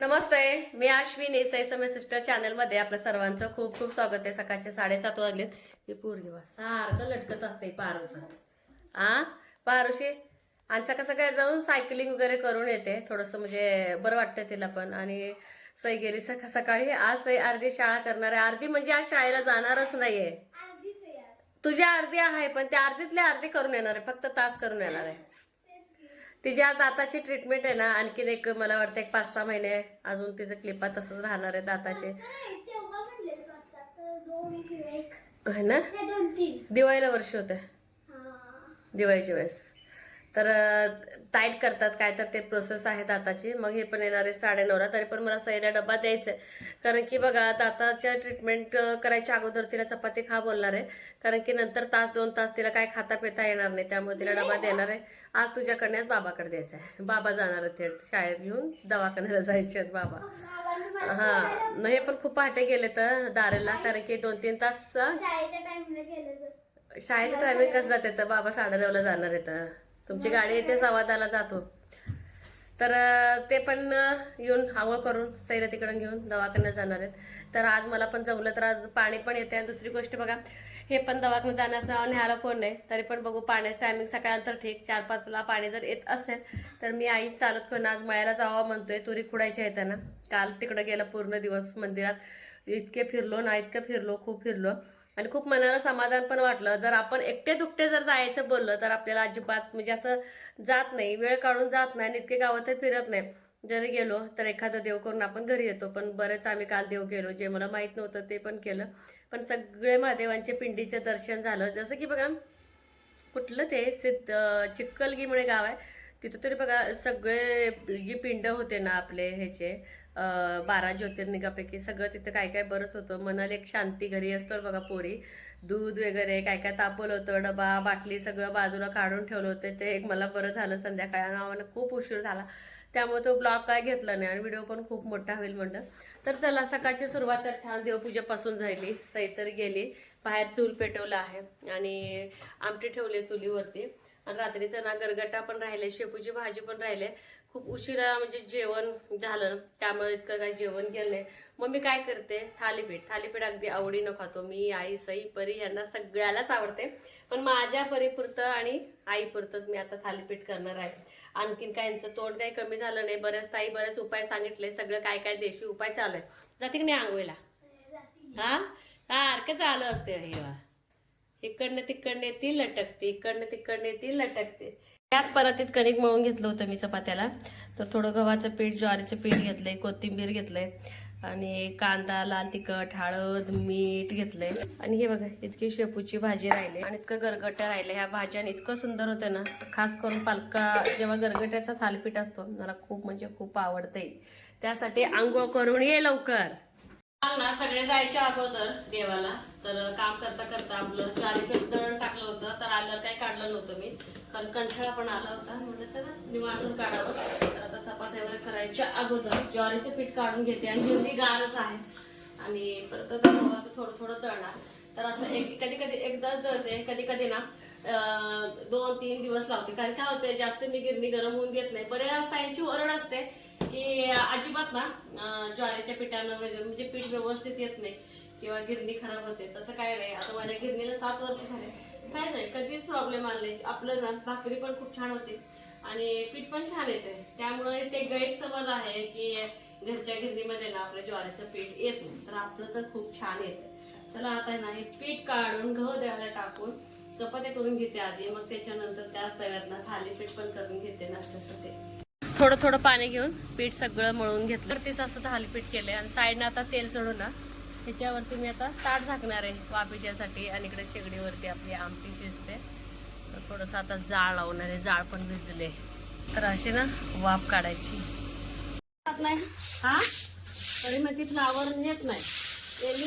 नमस्ते मी अश्विन एसआय समय सिस्टर चॅनलमध्ये आपल्या सर्वांचं खूप खूप स्वागत आहे. सकाळचे साडेसात वाजलेत. ही पोरगी बा सारखं लटकत असते पारुसा आ? पारुशी आणि सकाळ सकाळी जाऊन सायकलिंग वगैरे करून येते. थोडंसं म्हणजे बरं वाटतं तिला पण. आणि सई गेली सका सकाळी. आज सई अर्धी शाळा करणार आहे. अर्धी म्हणजे आज शाळेला जाणारच नाहीये. तुझ्या अर्धी आहे पण त्या अर्धीतल्या अर्धी करून येणार आहे. फक्त तास करून येणार आहे. तिच्या दाताची ट्रीटमेंट आहे ना आणखीन एक मला वाटतं एक पाच सहा महिने अजून तिचं क्लिपा तसंच राहणार आहे दाताचे. है ना? दिवाळीला वर्ष होते हा. दिवाळीच्या वेळेस. तर टाईट करतात काय तर ते प्रोसेस आहे दाताची मग हे पण येणार आहे साडेनऊला. तरी पण मला सैला डब्बा द्यायचा आहे कारण की बघा दाताच्या ट्रीटमेंट करायच्या अगोदर तिला चपाती खा बोलणार आहे. कारण की नंतर तास दोन तास तिला काय खाता पिता येणार नाही. त्यामुळे तिला डबा देणार आहे. आज तुझ्याकडे आज बाबाकडे द्यायचा आहे बाबा जाणार आहेत थेट शाळेत घेऊन. दवाखान्याला जायचे आहेत बाबा. हा. मग हे पण खूप पहाटे गेले तर दारेला. कारण की दोन तीन तास शाळेच्या शाळेचं टायमिंग कसं जाते तर बाबा साडेनऊला जाणार आहे तुमची गाडी येते आवाजाला जातो. तर ते पण येऊन आंघोळ करून सैरा तिकडून घेऊन दवाखान्यात जाणार आहेत. तर आज मला पण जमलं तर आज पाणी पण येते. आणि दुसरी गोष्ट बघा हे पण दवाखान्यात जाण्याचं न्यायला कोण नाही तरी पण बघू पाण्याचं टायमिंग सकाळनंतर ठीक. चार पाचला पाणी जर येत असेल तर मी आई चालत करून आज मळ्याला जावं म्हणतोय. तुरी खुडायच्या आहे त्यांना. काल तिकडं गेलं पूर्ण दिवस मंदिरात. इतके फिरलो ना इतकं फिरलो खूप फिरलो. आणि खूप मनाला समाधान पण वाटलं. जर आपण एकटे दुकटे जर जायचं बोललं तर आपल्याला अजिबात म्हणजे असं जात नाही. वेळ काढून जात नाही आणि इतके गावात फिरत नाही. जरी गेलो तर एखादं देव करून आपण घरी येतो. पण बरेच आम्ही काल देव गेलो. जे मला माहीत नव्हतं ते पण केलं. पण सगळे महादेवांचे पिंडीचे दर्शन झालं. जसं की बघा कुठलं ते? सिद्ध चिक्कलगी म्हणे गाव आहे. तिथं तरी बघा सगळे जी पिंड होते ना आपले ह्याचे बारा ज्योतिर्लिंगापैकी सगळं तिथं काय काय बरंच होतं. मनाला एक शांती घरी असतो बघा पोरी. दूध वगैरे काय काय तापवलं होतं डबा बाटली सगळं बाजूला काढून ठेवलं होतं. ते एक मला बरं झालं संध्याकाळी आणि आम्हाला खूप उशीर झाला. त्यामुळे तो ब्लॉग काय घेतला नाही आणि व्हिडिओ पण खूप मोठा होईल म्हणलं. तर चला सकाळची सुरुवात तर छान देवपूजेपासून झाली. सैतर गेली. बाहेर चूल पेटवलं आहे आणि आमटी ठेवली चुलीवरती. आणि रात्रीचं ना गरगटा पण राहिले शेपूची भाजी पण राहिले. खूप उशिरा म्हणजे जेवण झालं त्यामुळे इतकं काही जेवण केलं नाही. मग मी काय करते? थालीपीठ. थालीपीठ अगदी आवडीनं खातो. मी आई सई परी यांना सगळ्यालाच आवडते. पण माझ्या परीपुरतं आणि आईपुरतंच मी आता थालीपीठ करणार आहे. आणखीन काय यांचं तोंड काही कमी झालं नाही. बऱ्याच ताई बरेच उपाय सांगितले. सगळं काय काय देशी उपाय चालू आहे जाते की नाही आंघोळीला? हा? सारखं चालू असते? हे वा इकडनं तिकडने ती लटकते इकडनं तिकडने ती लटकते. त्याच परातीत कणिक मळून घेतलं होतं मी चपात्याला. तर थोडं गव्हाचं पीठ ज्वारीचं पीठ घेतलंय कोथिंबीर घेतलंय आणि कांदा लाल तिखट हळद मीठ घेतलंय. आणि हे बघा इतकी शेपूची भाजी राहिली आणि इतकं गरगट राहिलं. ह्या भाज्या इतकं सुंदर होतं ना. खास करून पालका जेव्हा गरगट्याचा थालपीठ असतो मला खूप म्हणजे खूप आवडतंय. त्यासाठी आंघोळ करून ये लवकर. काल ना सगळे जायच्या अगोदर देवाला. तर काम करता करता आपलं ज्वारीचं दळण टाकलं होतं तर आल्यावर काही काढलं नव्हतं मी. कारण कंठाळा पण आला होता. म्हणजे चला निवांतच काढावं. तर आता चपात्या वगैरे करायच्या अगोदर ज्वारीचं पीठ काढून घेते. आणि हिंदी गारच आहे. आणि परत गव्हाचं थोडं थोडं दळणार. तर असं एक कधी कधी एकदा दळते कधी कधी ना दोन तीन दिवस लावते. कारण काय होते जास्त मी गिरणी गरम होऊन घेत नाही. बऱ्याच ताईंची ओरड असते की अजिबात ना ज्वारीच्या पिठानं वगैरे म्हणजे पीठ व्यवस्थित येत नाही किंवा गिरणी खराब होते. तसं काय नाही. आता माझ्या गिरणीला सात वर्ष झाले. काय नाही कधीच प्रॉब्लेम आला नाही. आपलं ना भाकरी पण खूप छान होते. आणि पीठ पण छान येते. त्यामुळे ते गैरसमज आहे की घरच्या गिरणीमध्ये ना आपलं ज्वारीचं पीठ येत नाही. तर आपलं तर खूप छान येतं. चला आता आहे ना हे पीठ काढून गहू द्यायला टाकून चपात्या करून घेते आधी मग त्याच्यानंतर त्याच तव्यात ना थालीपीठ पण करून घेते नाश्त्यासाठी. थोडं थोडं पाणी घेऊन पीठ सगळं मळून घेतलं. तर तेच असं थालीपीठ केलंय आणि साईडनं आता तेल सोडून ना त्याच्यावरती मी आता ताट झाकणार आहे वाफेच्यासाठी आणि इकडे शेगडीवरती आपली आमटी शिजते. तर थोडंसं आता जाळ लावणार आहे जाळ पण भिजले. तर अशी ना वाफ काढायची. नाही? हा? तरी मग ती फ्लावर येत नाही.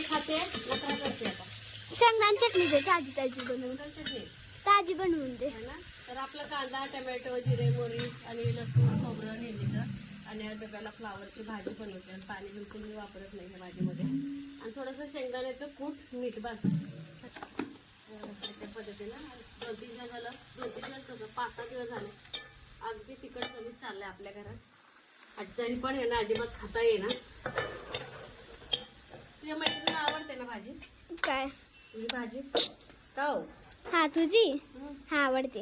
खाते नका करते आता? शेंगदाण चटणी दे ताजी ताजी बनवून. चटणी ताजी बनवून दे. आहे ना? तर आपला कांदा टमॅटो जिरे मोरी आणि लसूण खोबरं नेहमीचं आणि या डब्याला फ्लावरची भाजी बनवते. आणि पाणी बिलकुल मी वापरत नाही ह्या भाजीमध्ये. आणि थोडंसं शेंगदाण्याचं कूट मीठ बस. त्या पद्धतीनं. दोन तीन दिवस झालं दोन तीन दिवस कसं पाच सहा दिवस झाले. अगदी तिखट कमीच चाललंय आपल्या घरात. आजचाही पण आहे ना अजिबात खाता येईना. तुझ्या मैत्रिणीला आवडते ना भाजी? काय? तुझी भाजी? का हो? हा तुझी? हं. आवडते.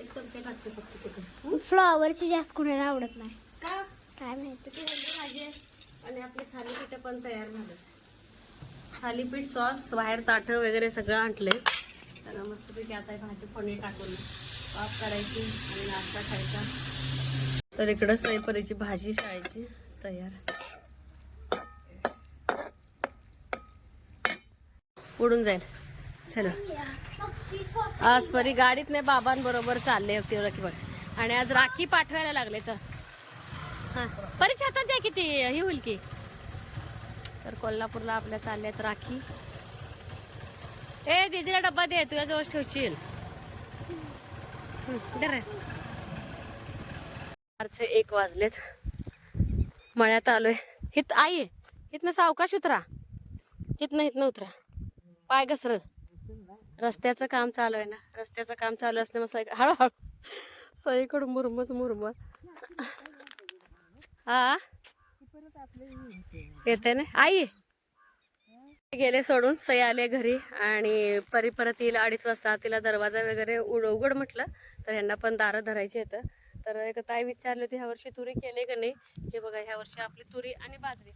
एक चमचा टाकते फक्त चिकन फ्लॉवरची जास्त कोणाला आवडत नाही. का? काय माहिती. किती हेल्दी भाजी आहे. आणि आपले थालीपीठ पण तयार झाले. थालीपीठ सॉस बाहेर ताटं वगैरे सगळं आणले त्याला मस्तपैकी आता भाजी फोडणी टाकून वाफ करायची आणि नाश्ता खायचा. तर इकडं सईपरीची भाजी शाळेची तयार. उडून जाईल. चला. आज परी गाडीत नाही बाबांबरोबर चालले होते राखी आणि आज राखी पाठवायला लागले तर. हा. परीक्षा हातात द्या किती ही होईल की. तर कोल्हापूरला आपल्या चालल्यात राखी. ए दीदीला डब्बा दे तुझ्या जवळ ठेवशील. हं, एक वाजलेत. मळ्यात आलोय. हित आई हितनं सावकाश उतरा. हितनं हितनं उतरा. पाय घसरल. रस्त्याचं काम चालू आहे ना. रस्त्याचं काम चालू असल्यामुळे सायकल हळूहळू सईकडून मुरमच मुरम हा येते ना. आई. गेले सोडून. सई आले घरी आणि परी परत येईल अडीच वाजता. तिला दरवाजा वगैरे उड उघड म्हटलं तर ह्यांना पण दारं धरायची येतं तर एक ताई विचारली होती ह्या वर्षी तुरी केले का नाही? हे बघा ह्या वर्षी आपली तुरी आणि बाजरी.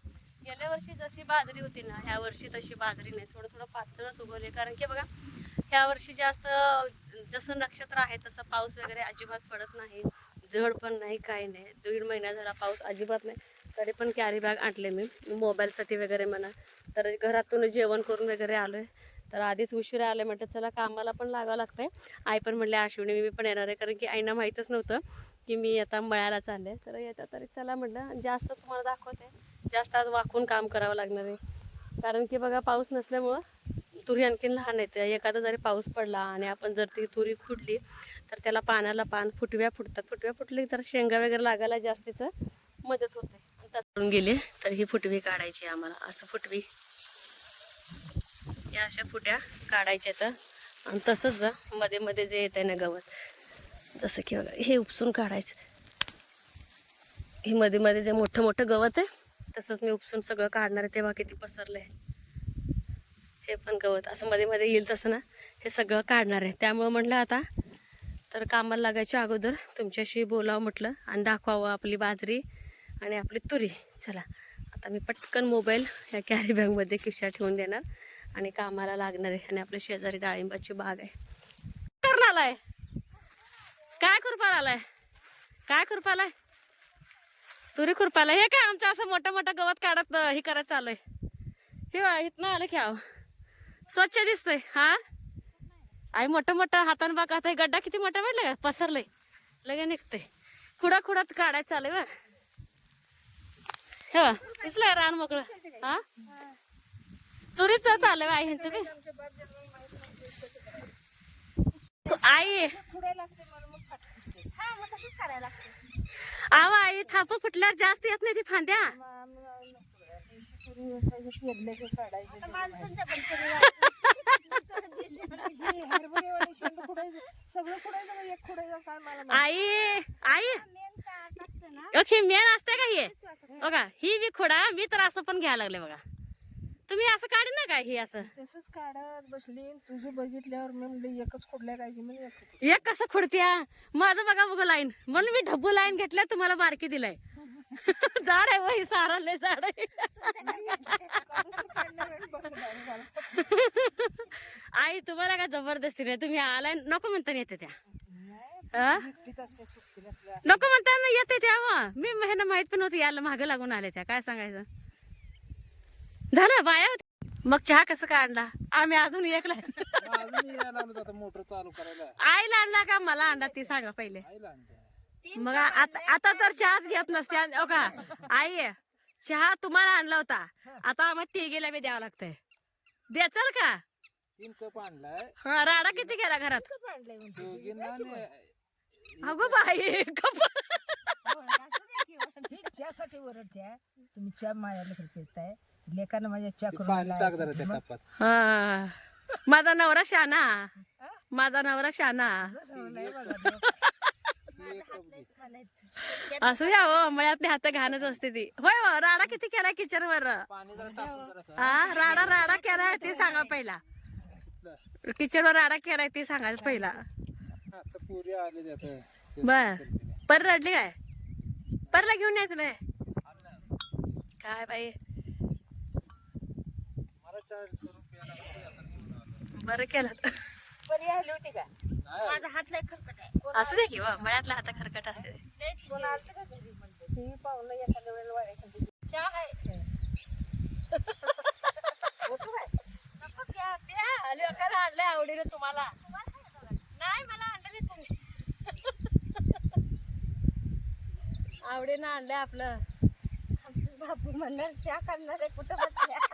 गेल्या वर्षी जशी बाजरी होती ना ह्या वर्षी तशी बाजरी नाही. थोडं थोडं पातळच उगवले कारण की बघा ह्या वर्षी जास्त जसं नक्षत्र आहे तसं पाऊस वगैरे अजिबात पडत नाही. जड पण नाही काही नाही. दीड महिना झाला पाऊस अजिबात नाही. तरी पण कॅरी बॅग आणले मी. मोबाईलसाठी वगैरे म्हणा. तर घरातून जेवण करून वगैरे आलोय. तर आधीच उशिरा आले म्हटलं चला कामाला पण लागावं लागतंय. आई पण म्हणले आश्विनी मी पण येणार आहे. कारण की आईना माहीतच नव्हतं की मी आता मळ्याला चालले. तर येत्या तरी चला म्हटलं जास्त तुम्हाला दाखवते. जास्त आज वाकून काम करावं लागणार आहे. कारण की बघा पाऊस नसल्यामुळं तुरी आणखीन लहान येते. एखादा जरी पाऊस पडला आणि आपण जर ती तुरी फुटली तर त्याला पानाला पान फुटव्या फुटतात. फुटव्या फुटली तर शेंगा वगैरे लागायला जास्तीचं मदत होते. आणि तसं गेले तर ही फुटवी काढायची आम्हाला. असं फुटवी या अशा फुट्या काढायच्या तर आणि तसंच जा मध्ये मध्ये जे येत आहे ना गवत. जसं की बघा हे उपसून काढायचं. हे मध्ये मध्ये जे मोठं मोठं गवत आहे तसंच मी उपसून सगळं काढणार आहे तेव्हा किती पसरलं आहे हे पण गवत असं मध्ये मध्ये येईल तसं ना. हे सगळं काढणार आहे. त्यामुळं म्हटलं आता तर कामाला लागायच्या अगोदर तुमच्याशी बोलावं म्हटलं आणि दाखवावं आपली बाजरी आणि आपली तुरी. चला आता मी पटकन मोबाईल या कॅरी बॅगमध्ये खिशा ठेवून देणार आणि कामाला लागणार आहे आणि आपल्या शेजारी डाळिंबाची बाग आहे. करून आलाय? काय कृपाला आलाय? काय खुरपालाय तुरी खुरपाला हे काय आमचं असं मोठं मोठं गवत काढत हे करायचं चालू आहे. हे बघा, इथनं आलं की आव. स्वच्छ दिसतंय हा? आई मोठं मोठं हातानं बघा आता हे गड्डा किती मोठा वाटला का? पसरलंय. लगे निघतंय. खुडा खुडात काढायचं चालू बा हे बा दिसलं रान मोकळं? हा? तुरीच चालू आहे आई ह्यांचं बी. आई. करायला आव आई थाप फुटल्यावर जास्त येत नाही ती फांद्या. आई आई. ओके मेन असते का हे? बघा ही बी खोडा मी तर असं पण घ्यायला लागले बघा. तुम्ही असं काढ ना काय ही असं? तसंच काढत बसली. तुझं बघितल्यावर मी म्हणलं एकच खोडल्या काय की म्हणून एक कसं खुडत्या? माझं बघा बघा लाईन. म्हणून मी ढब्बू लाईन घेतल्या तुम्हाला बारकी दिलाय. झाड आहे वही सारा लय झाड आहे. आई तुम्हाला काय जबरदस्ती नाही. तुम्ही आलाय नको म्हणताना येते त्या. हा? नको म्हणताना येते त्या वा मी ह्यांना माहीत पण नव्हती याला मागं लागून आले त्या. काय सांगायचं? झालं बाया. मग चहा कसं काय आणला? आम्ही अजून एकला आता मोटर चालू करायला. आईला आणला का? मला आणला ती सांगा पहिले. मग आता आता तर चहाच घेत नसते आणि- हो का? आई चहा तुम्हाला आणला होता. आता आम्हाला तिघीला बी द्यावं लागतंय. द्याचाल का? तीन कप आणलाय. हा राडा किती गेला घरात. दोघींना अगो बाई कप. ही चहासाठी ओरडत्या तुम्ही चहा मायाला तर पिताय. लेकानं माझ्या कपात हा. माझा नवरा शाना. माझा नवरा शाना. असू द्या हो मळ्यातली हात घाणच असते ती. होय हो राडा किती केलाय किचन वर हा. राडा राडा केलाय ते सांगा पहिला. किचन वर राडा केलाय ते सांगायचं पहिला. बर. पर रडली काय? परला घेऊन यायचं नाही? काय बाई मला चार्ज करून प्यायला बरं केलं. बरी आली होती का? माझा हात लय खरकट आहे. असू दे की वा मळ्यातला हात खरकट असते. एखाद्या वेळेला वाढायची चहा आहे अकरा आणले आवडीने तुम्हाला. नाही मला आणलं नाही तुम्ही. आवडीनं आणलंय आपलं. आमचं बापू म्हणणार चहा करणार आहे कुठं बसल्या?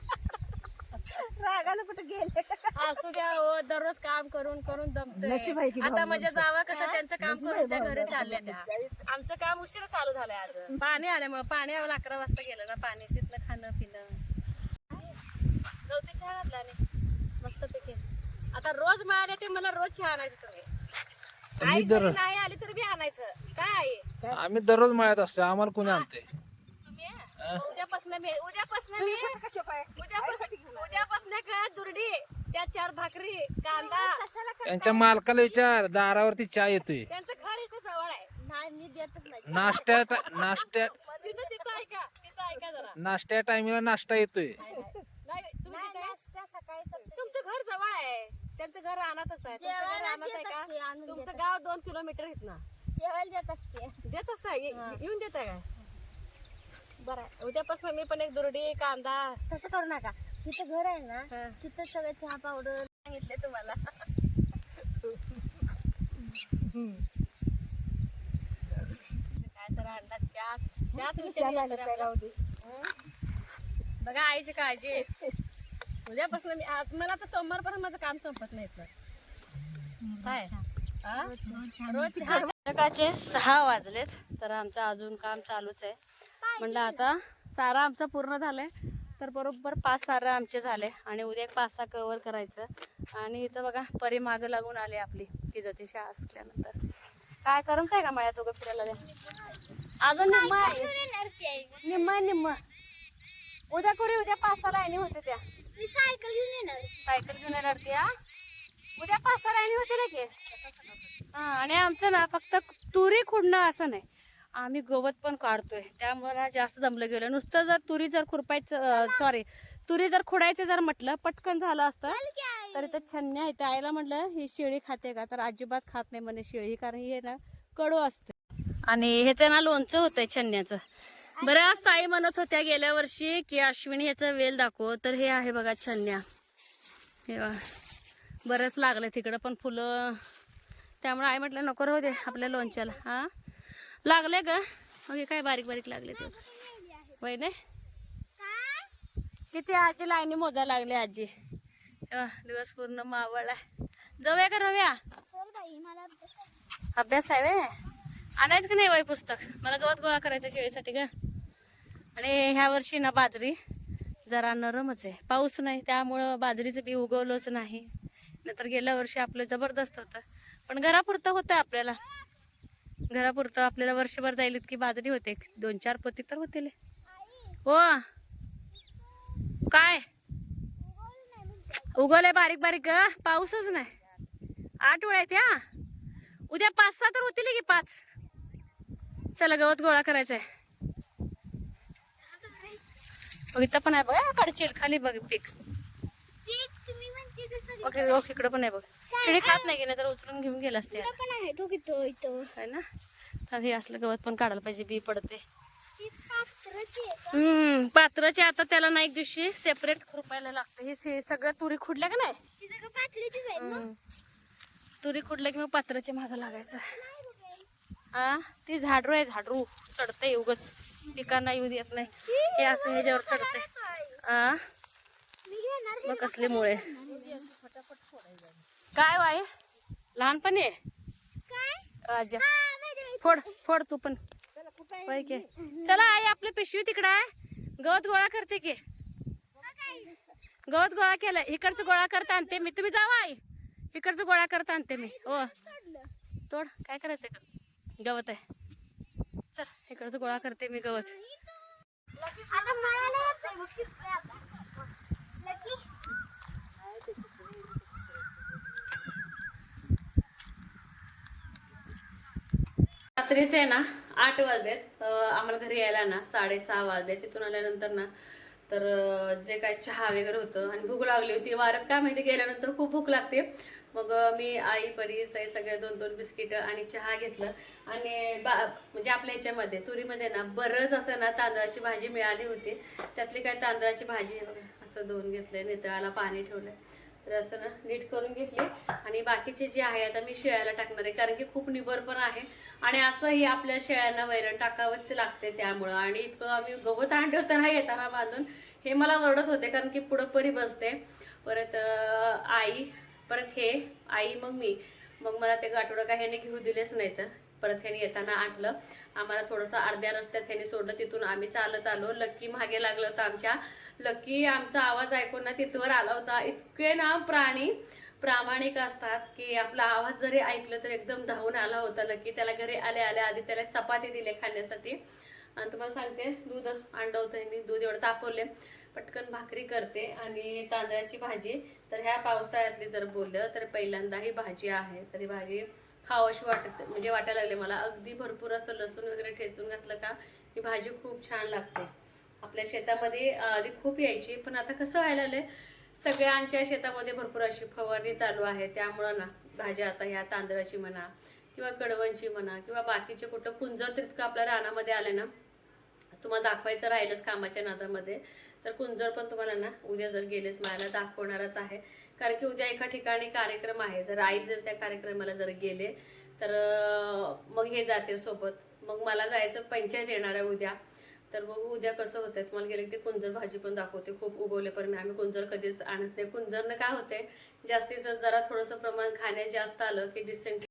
रागानं कुठं गेले? असू द्या हो दररोज काम करून करून नशीब आहे की दमतोय आता भाऊ माझ्या जावा कसं त्यांचं काम नशीब करून आहे त्या भाऊ. घरी चालल्या त्या. आमचं काम उशिरा चालू झालंय आज. पाणी आल्यामुळे पाणी यावं अकरा वाजता गेलं ना पाणी तिथलं खाणं पिणं. गवती चहा घातला मस्त पैकी. आता रोज मिळाले ते मला रोज चहा आणायचं तुम्ही. आई जरी नाही आली तरी बी आणायचं. काय आहे आम्ही दररोज मळ्यात असतो आम्हाला कोणी आणते उद्यापासून मी उद्यापासून मी उद्यापासून उद्यापासून का दुरडी त्या चार भाकरी कांदा. त्यांच्या मालकाला विचार दारावरती चहा येतोय. त्यांचं घर इथं जवळ आहे. नाही मी देतच नाही. नाश्त्या नाश्त्या तिथं तिथं ऐका तिथं ऐका जरा. नाश्त्या टायमिंगला नाश्ता येतोय. नाही तुम्ही नाही, तिथं- नाश्ता सकाळी करते. तुमचं घर जवळ आहे. त्यांचं घर रानातच आहे. तुमचं घर जेवायला रानात आहे देत असते, का आणून तुमचं. गाव दोन किलोमीटर इथनं जेवायला देत असते. देत असता? येऊन देत काय बरं. उद्यापासून मी पण एक दुरडी कांदा. तसं करू नका. तिथं घर आहे ना हा. तिथं सगळं चहा पावडर सांगितले तुम्हाला. काय तर आणला चहा. चहाच विषय आपला. बघा आईची काळजी उद्यापासून मी मला तर सोमवारपर्यंत माझं काम संपत नाही इथलं. काय? हा? रोज चहा. संध्याकाळचे सहा वाजलेत तर आमचं अजून काम चालूच आहे. म्हणलं आता सारा आमचं पूर्ण झालंय. तर बरोबर पाच सारा आमचे झाले आणि उद्या एक पाच सहा कव्हर करायचं. आणि इथं बघा परी मागं लागून आली आपली तिचं ती शाळा सुटल्यानंतर. काय करमत आहे का माझ्या तुझं फिरायला अजून निम्मा आहे. निम्मा आहे, निम्मा. उद्या करू उद्या पाच सहा लाईनी होते त्या. मी सायकल घेऊन येणार सायकल घेऊन येणार त्या. उद्या पाच सहा लाईनी होते की हा आणि आमचं ना फक्त तुरी खुडणं असं नाही. आम्ही गवत पण काढतोय. त्यामुळे ना जास्त दमलं गेलं. नुसतं जर तुरी जर खुरपायचं सॉरी तुरी जर खुडायचं जर म्हटलं पटकन झालं असतं तर इथं छन्या आहे. आईला म्हटलं ही शेळी खाते का? तर अजिबात खात नाही म्हणे शेळी कारण ही ना कडू असते. आणि ह्याचं ना लोणचं होतंय छन्याचं बरं आज ताई म्हणत होत्या गेल्या वर्षी की अश्विनी ह्याचं वेल दाखव. तर हे आहे बघा छन्या हे. बरंच लागलं तिकडं पण फुलं. त्यामुळे आई म्हटलं नको राहू दे आपल्या लोणच्याला. हा? लागले ग. मग काय बारीक बारीक लागले ते. वय नाही किती आजी लाईनी मोजा लागले आजी. दिवस पूर्ण मावळ आहे. जाऊया का रव्या? मला अभ्यास आहे वे आणायचं की नाही वय पुस्तक? मला गवत गोळा करायचं शेळीसाठी का आणि ह्या वर्षी ना बाजरी जरा नरमच आहे. पाऊस नाही त्यामुळं बाजरीचं बी उगवलंच नाही. नंतर गेल्या वर्षी आपलं जबरदस्त होतं. पण घरापुरतं होतं आपल्याला. घरापुरतं आपल्याला वर्षभर जाईल इतकी बाजरी होते. दोन चार पोती तर होतील. हो. काय? उगवलंय बारीक बारीक ग पाऊसच नाही. आठ वेळा आहेत या उद्या पाच सहा तर होतील की पाच? चला गवत गोळा करायचंय. बघितलं इथं पण आहे बघा कडचिल खाली बघ पीक तेच तुम्ही म्हणते तसं ओके ओके इकडं पण आहे बघ. शिडी खात नाही गेलं तर उचलून घेऊन गेला असते. पण आहे तो कितो इथं. है ना? तर हे असलं गवत पण काढायला पाहिजे बी पडते. आहे? हम्म पात्राचे आता त्याला ना एक दिवशी सेपरेट खुरपायला लागतं. हे से- सगळ्या तुरी खुडल्या का नाही? आहे. तुरी खुडल्या की मग पात्राच्या मागं लागायचं. हा ती झाडरू आहे झाडरू. चढते उगच. पिकांना येऊ देत नाही. हे असं ह्याच्यावर चढते. आ? मग कसले मुळे? काय वाय लहानपणी हा, आहे. फोड फोड तू पण. चला आई आपली पिशवी तिकडं आहे. गवत गोळा करते की. गवत गोळा केलाय. इकडचं गोळा करता आणते मी. तुम्ही जावा आई. इकडचं गोळा करता आणते मी. हो. सोडलं. तोड. काय करायचं? गवत आहे. चल इकडचं गोळा करते मी गवत. आता म्हणायला येत नाही बघ शिकतोय आता लकी रात्रीचे आहे ना आठ वाजलेत. आम्हाला घरी यायला ना साडेसहा वाजले. तिथून आल्यानंतर ना तर जे काय चहा वगैरे होतं आणि भूक लागली होती वाऱ्यात काय माहिती गेल्यानंतर खूप भूक लागते. मग मी आई परी सई सगळे दोन दोन बिस्किट आणि चहा घेतलं. आणि बा म्हणजे आपल्या ह्याच्यामध्ये तुरीमध्ये ना बरंच असं ना तांदळाची भाजी मिळाली होती. त्यातली काय तांदळाची भाजी असं दोन असं धुवून घेतलंय नितळाला पाणी ठेवलं. तर असं ना नीट करून घेतली. आणि बाकीचे जे आहे आता मी शेळ्याला टाकणार आहे कारण की खूप निबर पण आहे. आणि असंही आपल्या शेळ्यांना वैरण टाकावंच लागते त्यामुळं. आणि इतकं आम्ही गवत आणले ना येताना बांधून हे मला ओरडत होते कारण की पुढं परी बसते. परत आई परत हे आई मग मी मग मला ते गाठोडं काय ह्याने घेऊ दिलेच नाही तर परत ह्याने येताना आटलं. आम्हाला थोडंसं अर्ध्या रस्त्यात ह्याने सोडलं. तिथून आम्ही चालत आलो. लक्की मागे लागलं होतं आमच्या. लक्की आमचा आवाज ऐकून ना तिथवर आला होता. इतके ना प्राणी प्रामाणिक असतात की आपला आवाज जरी ऐकलं तर एकदम धावून आला होता लकी. त्याला घरी आले आल्या आधी त्याला चपाती दिले खाण्यासाठी. आणि तुम्हाला सांगते दूध आणलं होतं दूध एवढं तापवले पटकन भाकरी करते. आणि तांदळाची भाजी. तर ह्या पावसाळ्यातली जर बोललं तर पहिल्यांदा ही भाजी आहे. तर ही भाजी खावाशी वाटत म्हणजे वाटायला लागले मला. अगदी भरपूर असं लसूण वगैरे ठेचून घातलं का ही भाजी खूप छान लागते. आपल्या शेतामध्ये आधी खूप यायची पण आता कसं व्हायला आलंय सगळ्यांच्या शेतामध्ये भरपूर अशी फवारणी चालू आहे. त्यामुळं ना भाज्या आता ह्या तांदळाची म्हणा किंवा कडवणची म्हणा किंवा बाकीचे कुठं कुंजर तितकं आपल्या रानामध्ये आले ना तुम्हाला दाखवायचं राहिलंच कामाच्या नादामध्ये. तर कुंजर पण तुम्हाला ना उद्या जर गेलेच मला दाखवणारच आहे. कारण की उद्या एका ठिकाणी कार्यक्रम आहे. जर आई जर त्या कार्यक्रमाला जर गेले तर मग हे जाते सोबत. मग मला जायचं पंचायत येणार आहे उद्या. तर बघू उद्या कसं होतंय. तुम्हाला गेले की कुंजर भाजी पण दाखवते. खूप उगवले पण आम्ही कुंजर कधीच आणत नाही. कुंजरनं काय होते जास्तीचं जरा थोडंसं प्रमाण खाण्यात जास्त आलं की डिसेंट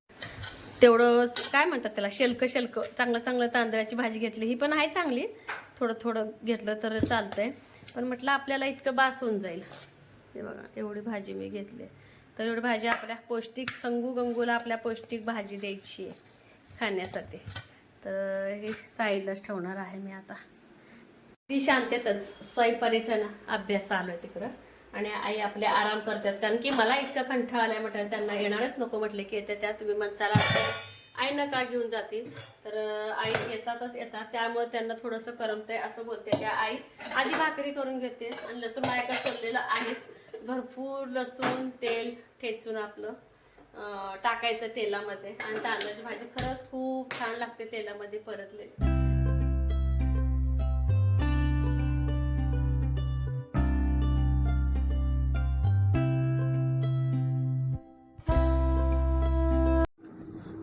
तेवढं काय म्हणतात त्याला? शेल्क शेल्क. चांगलं चांगलं तांदळाची भाजी घेतली. ही पण आहे चांगली. थोडं थोडं घेतलं तर चालतंय. पण म्हटलं आपल्याला इतकं बास होऊन जाईल. हे बघा एवढी भाजी मी घेतली तर एवढी भाजी आपल्या पौष्टिक संगू गंगूला आपल्या पौष्टिक भाजी द्यायची आहे खाण्यासाठी. तर हे साईडलाच ठेवणार आहे मी आता. ती शांततच सईपरीचा ना अभ्यास चालू आहे तिकडं. आणि आई आपले आराम करतात. कारण की मला इतका कंठाळा आलाय म्हटलं त्यांना येणारच नको म्हटले की येते त्या तुम्ही मनसाला आई नका घेऊन जातील? तर आई येतातच येतात. त्यामुळे त्यांना थोडंसं करमतंय असं बोलते त्या आई. आधी भाकरी करून घेते. आणि लसूण माझ्याकडे सोडलेलं आहेच. भरपूर लसूण तेल ठेचून आपलं टाकायचं तेलामध्ये. आणि तांदळाची भाजी खरंच खूप छान लागते तेलामध्ये परतलेली.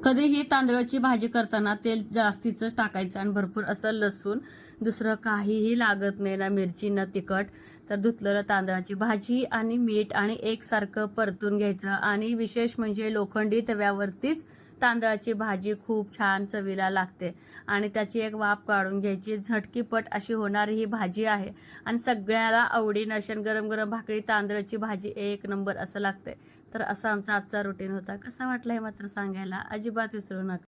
कधीही तांदळाची भाजी करताना तेल जास्तीच टाकायचं आणि भरपूर असं लसूण दुसरं काहीही लागत नाही ना मिरची ना तिखट तर धुतलेलं तांदळाची भाजी आणि मीठ आणि एकसारखं परतून घ्यायचं. आणि विशेष म्हणजे लोखंडी तव्यावरतीच तांदळाची भाजी खूप छान चवीला लागते आणि त्याची एक वाफ काढून घ्यायची. झटकीपट अशी होणारी ही भाजी आहे. आणि सगळ्याला आवडीन अशी गरम गरम भाकरी तांदळाची भाजी एक नंबर असं लागते तर असा आमचा आजचा रुटीन होता. कसा वाटला हे मात्र सांगायला अजिबात विसरू नका.